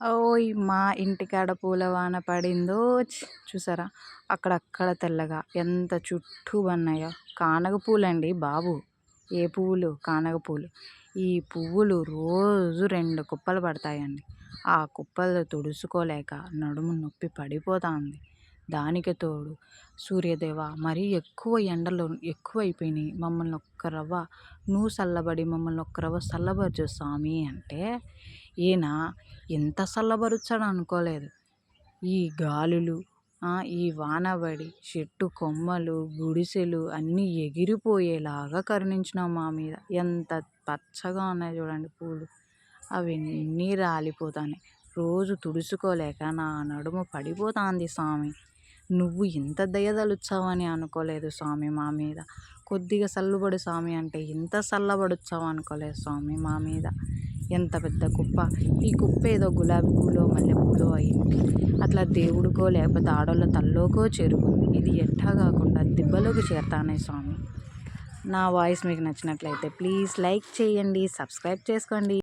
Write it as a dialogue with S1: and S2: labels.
S1: ఓయ్ మా ఇంటికాడ పూల వాన పడిందో చూసారా? అక్కడక్కడ తెల్లగా. ఎంత చుట్టూ ఉన్నాయో కానగ పూలండి బాబు. ఏ పువ్వులు? కానగ పూలు. ఈ పువ్వులు రోజు రెండు కుప్పలు పడతాయండి. ఆ కుప్పలు తుడుచుకోలేక నడుము నొప్పి పడిపోతుంది. దానికి తోడు సూర్యదేవ మరీ ఎక్కువ ఎండలు ఎక్కువైపోయినాయి. మమ్మల్ని ఒక్క రవ్వ నువ్వు చల్లబడి మమ్మల్ని ఒక్క రవ్వ చల్లబరచు స్వామి అంటే ఈయన ఎంత చల్లబరుచాడు అనుకోలేదు. ఈ గాలులు ఈ వానబడి చెట్టు కొమ్మలు గుడిసెలు అన్నీ ఎగిరిపోయేలాగా కరుణించినావు మా మీద. ఎంత పచ్చగా ఉన్నాయి చూడండి పూలు. అవన్నీ రాలిపోతాయి రోజు తుడుచుకోలేక నా నడుము పడిపోతుంది స్వామి. నువ్వు ఇంత దయదలుచావని అనుకోలేదు స్వామి మా మీద. కొద్దిగా సల్లుబడు స్వామి అంటే ఇంత చల్లబడుచావు అనుకోలేదు స్వామి మా మీద. ఎంత పెద్ద కుప్ప. ఈ కుప్ప ఏదో గులాబీ పూలో మల్లెపూలో అయింది. అట్లా దేవుడికో లేకపోతే ఆడోళ్ళ తల్లోకో చేరుకుంది. ఇది ఎట్టా కాకుండా దిబ్బలోకి చేరతానే స్వామి. నా వాయిస్ మీకు నచ్చినట్లయితే ప్లీజ్ లైక్ చేయండి సబ్స్క్రైబ్ చేసుకోండి.